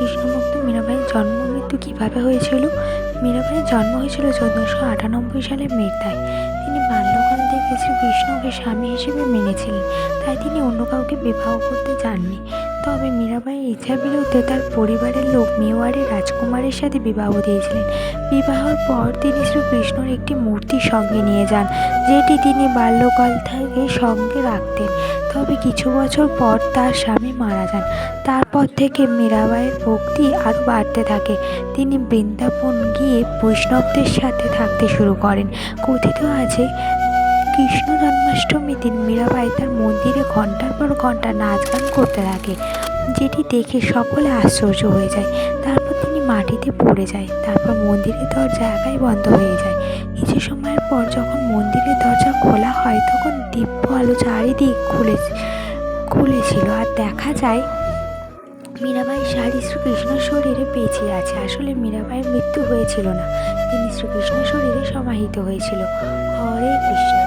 কৃষ্ণভক্ত মীরাবাইয়ের জন্ম মৃত্যু কীভাবে হয়েছিল? মীরাবাইয়ের জন্ম হয়েছিল চোদ্দোশো আটানব্বই সালে মেরতায় তিনি বাল্যকাল থেকে শ্রীকৃষ্ণকে স্বামী হিসেবে মেনেছিলেন। তাই তিনি অন্য কাউকে বিবাহ করতে চাননি। তবে মীরাবাইয়ের ইচ্ছার বিরুদ্ধে তার পরিবারের লোক মেওয়ারের রাজকুমারের সাথে বিবাহ দিয়েছিলেন। বিবাহর পর তিনি শ্রীকৃষ্ণর একটি মূর্তি সঙ্গে নিয়ে যান, যেটি তিনি বাল্যকাল থেকে সঙ্গে রাখতেন। তবে কিছু বছর পর তার স্বামী মারা যান। তারপর থেকে মীরাবাইয়ের ভক্তি আরও বাড়তে থাকে। তিনি বৃন্দাবন গিয়ে বৈষ্ণবদের সাথে থাকতে শুরু করেন। কথিত আছে, কৃষ্ণ জন্মাষ্টমীর দিন মীরাবাই তার মন্দিরে ঘণ্টার পর ঘণ্টা নাচ গান করতে থাকে, যেটি দেখে সকলে আশ্চর্য হয়ে যায়। তারপর তিনি মাটিতে পড়ে যায়, তারপর মন্দিরের দরজা একাই বন্ধ হয়ে যায়। কিছু সময়ের পর যখন মন্দিরের দরজা খোলা হয়, তখন দিব্য আলো চারিদিক খুলে খুলেছিল। আর দেখা যায় মীরাবাই শাড়ি শ্রীকৃষ্ণের শরীরে বেঁচে আছে। আসলে মীরাবাইয়ের মৃত্যু হয়েছিল না, তিনি শ্রীকৃষ্ণের শরীরে সমাহিত হয়েছিল। হরে কৃষ্ণ।